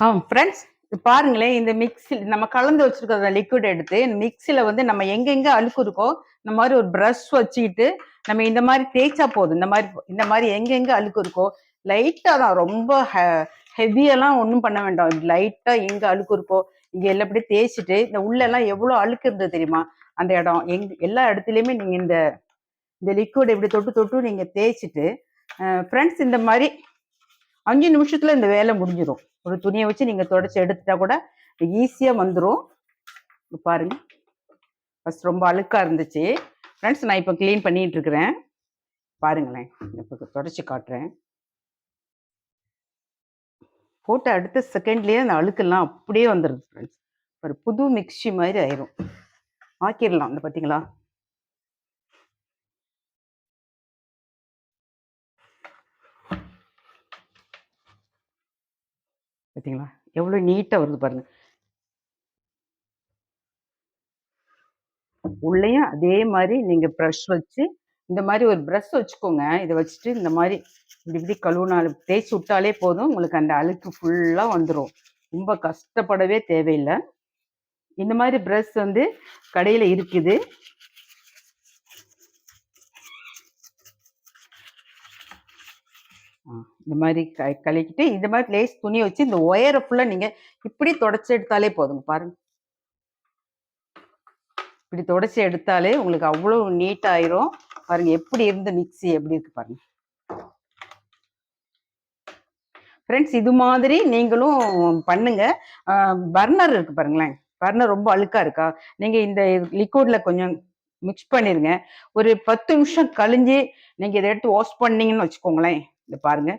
ஆ friends பாருங்களேன் இந்த mixie நம்ம கலந்து வச்சிருக்கிற லிக்விட் எடுத்து இந்த மிக்ஸியில் வந்து நம்ம எங்கெங்க அழுக்கு இருக்கோ இந்த மாதிரி ஒரு ப்ரஷ் வச்சுக்கிட்டு நம்ம இந்த மாதிரி தேய்ச்சா போதும். இந்த மாதிரி இந்த மாதிரி எங்கெங்க அழுக்கு இருக்கோ லைட்டாக தான் ரொம்ப ஹெவியெல்லாம் ஒன்றும் பண்ண வேண்டாம். லைட்டாக எங்கே அழுக்கு இருக்கோ இங்கே எல்லாப்படி தேய்ச்சிட்டு இந்த உள்ளெல்லாம் எவ்வளோ அழுக்கு இருந்தது தெரியுமா? அந்த இடம் எங் எல்லா இடத்துலையுமே நீங்கள் இந்த இந்த லிக்விட் இப்படி தொட்டு தொட்டு நீங்கள் தேய்ச்சிட்டு ஃப்ரெண்ட்ஸ் இந்த மாதிரி அஞ்சு நிமிஷத்துல இந்த வேலை முடிஞ்சிடும் ஒரு துணியை வச்சு நீங்க தொடச்சி எடுத்துட்டா கூட ஈஸியா வந்துடும் பாருங்க. ஃபர்ஸ்ட் ரொம்ப அழுக்கா இருந்துச்சு. ஃப்ரெண்ட்ஸ் நான் இப்போ க்ளீன் பண்ணிட்டு இருக்கிறேன். பாருங்களேன். இப்போ தொடச்சி காட்டுறேன். போட்ட அடுத்த செகண்ட்லேயே அந்த அழுக்கெல்லாம் அப்படியே வந்துடுது ஃப்ரெண்ட்ஸ் ஒரு புது மிக்ஸி மாதிரி ஆயிரும். ஆக்கிடலாம் இந்த பார்த்தீங்களா பார்த்தீங்களா எவ்வளோ நீட்டாக வருது பாருங்க. உள்ளேயும் அதே மாதிரி நீங்கள் ப்ரஷ் வச்சு இந்த மாதிரி ஒரு ப்ரஷ் வச்சுக்கோங்க. இதை வச்சுட்டு இந்த மாதிரி இப்படி இப்படி கழுவுனாலும் தேய்ச்சி விட்டாலே போதும். உங்களுக்கு அந்த அழுக்கு ஃபுல்லாக வந்துடும் ரொம்ப கஷ்டப்படவே தேவையில்லை. இந்த மாதிரி ப்ரஷ் வந்து கடையில் இருக்குது. இந்த மாதிரி க கழுக்கிட்டு இந்த மாதிரி லேஸ் துணி வச்சு இந்த ஒயரை ஃபுல்லாக நீங்கள் இப்படி தொடச்சி எடுத்தாலே போதுங்க பாருங்க. இப்படி தொடச்சி எடுத்தாலே உங்களுக்கு அவ்வளோ நீட் ஆயிரும். பாருங்க எப்படி இருந்த மிக்ஸி எப்படி இருக்கு பாருங்க. ஃப்ரெண்ட்ஸ் இது மாதிரி நீங்களும் பண்ணுங்க. பர்னர் இருக்கு பாருங்களேன். பர்னர் ரொம்ப அழுக்கா இருக்கா? நீங்க இந்த லிக்விட்ல கொஞ்சம் மிக்ஸ் பண்ணிருங்க. ஒரு பத்து நிமிஷம் கழிஞ்சு நீங்க இதை எடுத்து வாஷ் பண்ணீங்கன்னு வச்சுக்கோங்களேன். இந்த பாருங்க.